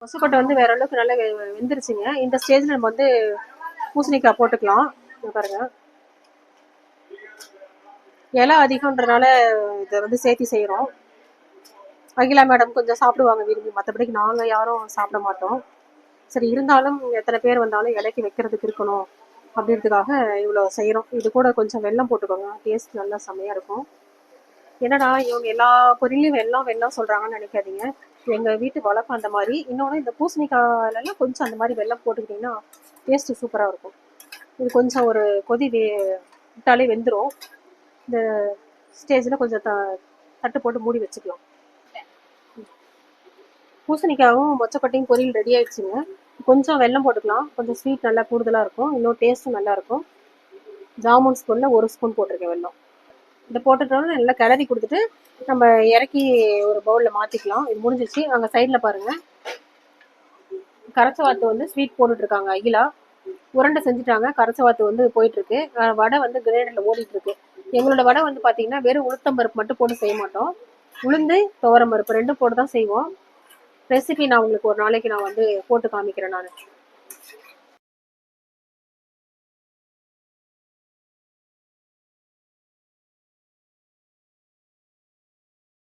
கொசுக்கொட்டை வந்து வேற அளவுக்கு நல்லா வெ- வெந்துருச்சுங்க. இந்த ஸ்டேஜ்ல நம்ம வந்து பூசணிக்காய் போட்டுக்கலாம். பாருங்க. இலை அதிகம்ன்றனால இதை வந்து சேர்த்தி செய்கிறோம் அகிலா மேடம் கொஞ்சம் சாப்பிடுவாங்க விரும்பி. மற்றபடிக்கு நாங்கள் யாரும் சாப்பிட மாட்டோம். சரி இருந்தாலும் எத்தனை பேர் வந்தாலும் இலைக்கு வைக்கிறதுக்கு இருக்கணும் அப்படின்றதுக்காக இவ்வளோ செய்கிறோம் இது கூட கொஞ்சம் வெள்ளம் போட்டுக்கோங்க. டேஸ்ட் நல்லா செம்மையாக இருக்கும். என்னடா இவங்க எல்லா பொருளையும் வெள்ளம் வெள்ளம் சொல்கிறாங்கன்னு நினைக்காதீங்க. எங்கள் வீட்டு வழக்கம் அந்த மாதிரி. இன்னொன்று இந்த பூசணிக்காயிலலாம் கொஞ்சம் அந்த மாதிரி வெல்லம் போட்டுக்கிட்டிங்கன்னா டேஸ்ட்டு சூப்பராக இருக்கும். இது கொஞ்சம் ஒரு கொதி வே விட்டாலே வெந்துடும் இந்த ஸ்டேஜில் கொஞ்சம் த தட்டு போட்டு மூடி வச்சுக்கலாம். பூசணிக்காவும் மொச்சக்கொட்டையும் பொரியல் ரெடி ஆயிடுச்சுங்க. கொஞ்சம் வெல்லம் போட்டுக்கலாம். கொஞ்சம் ஸ்வீட் நல்லா கூடுதலாக இருக்கும். இன்னும் டேஸ்ட்டும் நல்லாயிருக்கும் ஜாமுன் ஸ்பூனில் ஒரு ஸ்பூன் போட்டிருக்கேன் வெல்லம். இதை போட்டுட்டோம்னா நல்லா கிளறி கொடுத்துட்டு நம்ம இறக்கி ஒரு பவுலில் மாற்றிக்கலாம் இது முடிஞ்சிச்சு அங்கே சைடில் பாருங்கள் கரைச்சவாத்து வந்து ஸ்வீட் போட்டுட்ருக்காங்க. அகிலா உருண்டை செஞ்சுட்டாங்க. கரைச்சவாத்து வந்து போயிட்டுருக்கு வடை வந்து கிரேடரில் ஓடிட்டுருக்கு எங்களோட வடை வந்து பார்த்தீங்கன்னா வெறும் உளுத்தம்பருப்பு மட்டும் போட்டு செய்ய மாட்டோம். உளுந்து துவரம் பருப்பு ரெண்டும் போட்டு தான் செய்வோம். ரெசிபி நான் உங்களுக்கு ஒரு நாளைக்கு நான் வந்து போட்டு காமிக்கிறேன் நான்.